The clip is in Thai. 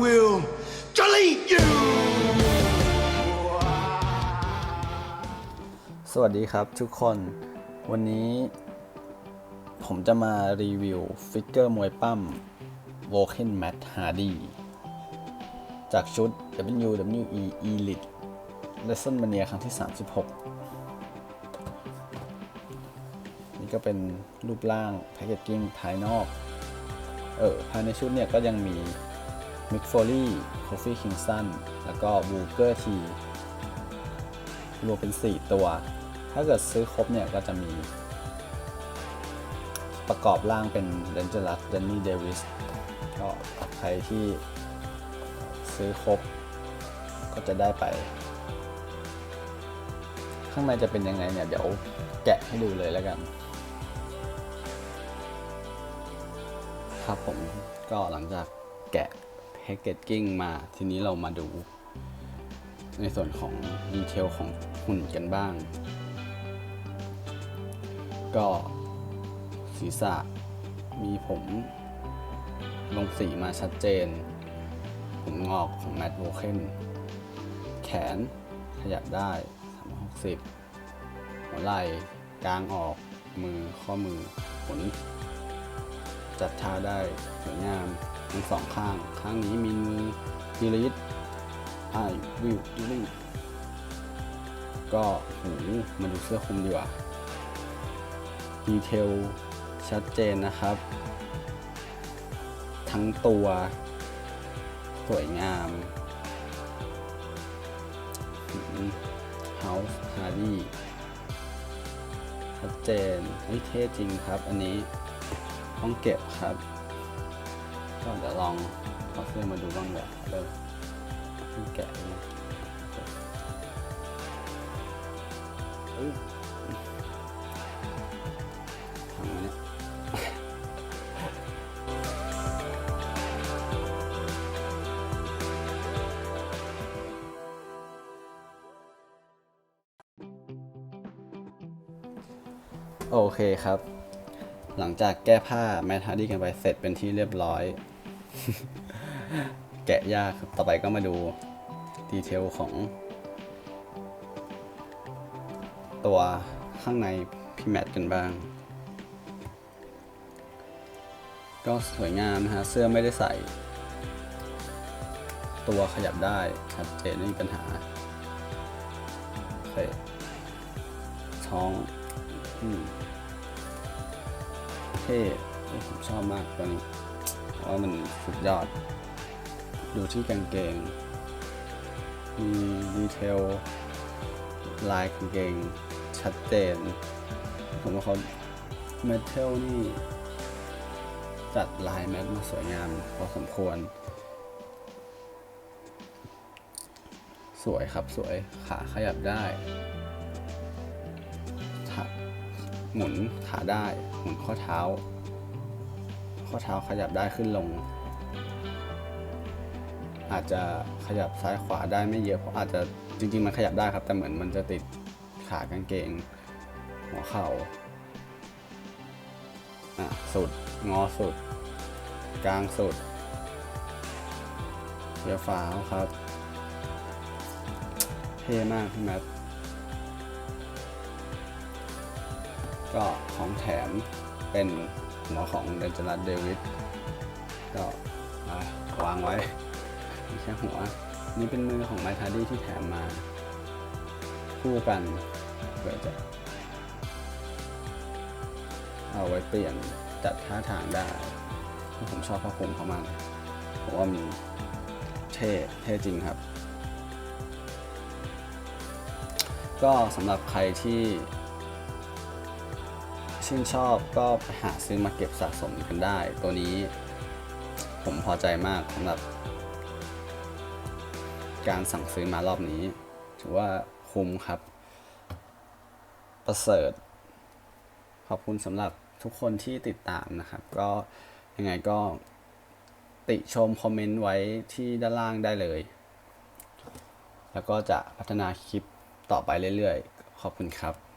will delete you! สวัสดีครับทุกคน วันนี้ ผมจะมารีวิวฟิกเกอร์มวยปั้ม v o k e n Matt Hardy จากชุด WWE Elite WrestleMania ครั้งที่ 36 นี่ก็เป็นรูปร่างแพ c เกจจิ้งภายนอก เออภายในชุดเนี่ยก็ยังมี Mick Foley Kofi Kingston แล้วก็ Booker T รวมเป็น 4 ตัว ถ้าเกิดซื้อครบเนี่ยก็จะมี ประกอบร่างเป็นเ a นเจอรัสเดนนี่เดวิสก็ใครที่ซื้อครบ ก็จะได้ไป ข้างในจะเป็นยังไงเนี่ย เดี๋ยวแกะให้ดูเลยแล้วกัน ครับผมก็หลังจากแกะ แพ c เกจจิ้งมาทีนี้เรามาดู ในส่วนของดีเทลของหุ่นกันบ้าง ก็ศีรษะมีผมลงสีมาชัดเจน ผมงอกของแมดโวเคนแขนขยับได้ 360 หัวไหล่กลางออกมือข้อมือขน จัดท่าได้สวยงามทั้งสองข้าง ข้างนี้มีมือดีลิท I will delete ก็หูมาดูเสื้อคลุมดีกว่าดีเทลชัดเจนนะครับ ทั้งตัวสวยงาม House Hardy ชัดเจนเฮ้ยเท่จริงครับอันนี้ ต้องเก็บครับก็เดี๋ยวลองเอาเสื้อมาดูบ้างเดี๋ยวเลยเพิ่แกะเลยนะทำเนี่ยโอเคครับ หลังจากแก้ผ้าแมทฮาร์ดี้กันไปเสร็จเป็นที่เรียบร้อย แกะยากต่อไปก็มาดูดีเทลของ ตัวข้างในพี่แมทกันบ้าง ก็สวยงามนะฮะ เสื้อไม่ได้ใส่ ตัวขยับได้ชัดเจนไม่มีปัญหาโอเคท้อง อืม เท่ผมชอบมากตัวนี้เพราะว่ามันสุดยอด ดูที่กางเกง มีดีเทลลายกางเกงชัดเจน ผมว่าเขาเมทัลนี่ จัดลายแมทมาสวยงามพอสมควร สวยครับสวยขาขยับได้ หมุนขาได้ หมุนข้อเท้า ข้อเท้าขยับได้ขึ้นลง อาจจะขยับซ้ายขวาได้ไม่เยอะเพราะอาจจะจริง ๆ มันขยับได้ครับ แต่เหมือนมันจะติดขากางเกง หัวเข่าอะสุดงอสุด กลางสุดเดี๋ยวฟ้าวครับ เท่มากพี่แมท ก็ของแถมเป็นหัวของเดนจรัสเดวิดก็วางไว้มีแค่หัว นี่เป็นมือของไมทาดี้ที่แถมมา คู่กันเพื่อจะเอาไว้เปลี่ยนจัดท่าทางได้ ผมชอบผ้าคลุมเขามากผมว่ามันเท่เท่จริงครับ ก็สำหรับใครที่ ชื่นชอบก็ไปหาซื้อมาเก็บสะสมกันได้ ตัวนี้ผมพอใจมากสำหรับ การสั่งซื้อมารอบนี้ ถือว่าคุ้มครับ ประเสริฐ ขอบคุณสำหรับทุกคนที่ติดตามนะครับ ก็ยังไงก็ติชมคอมเมนต์ไว้ที่ด้านล่างได้เลย แล้วก็จะพัฒนาคลิปต่อไปเรื่อยๆ ขอบคุณครับ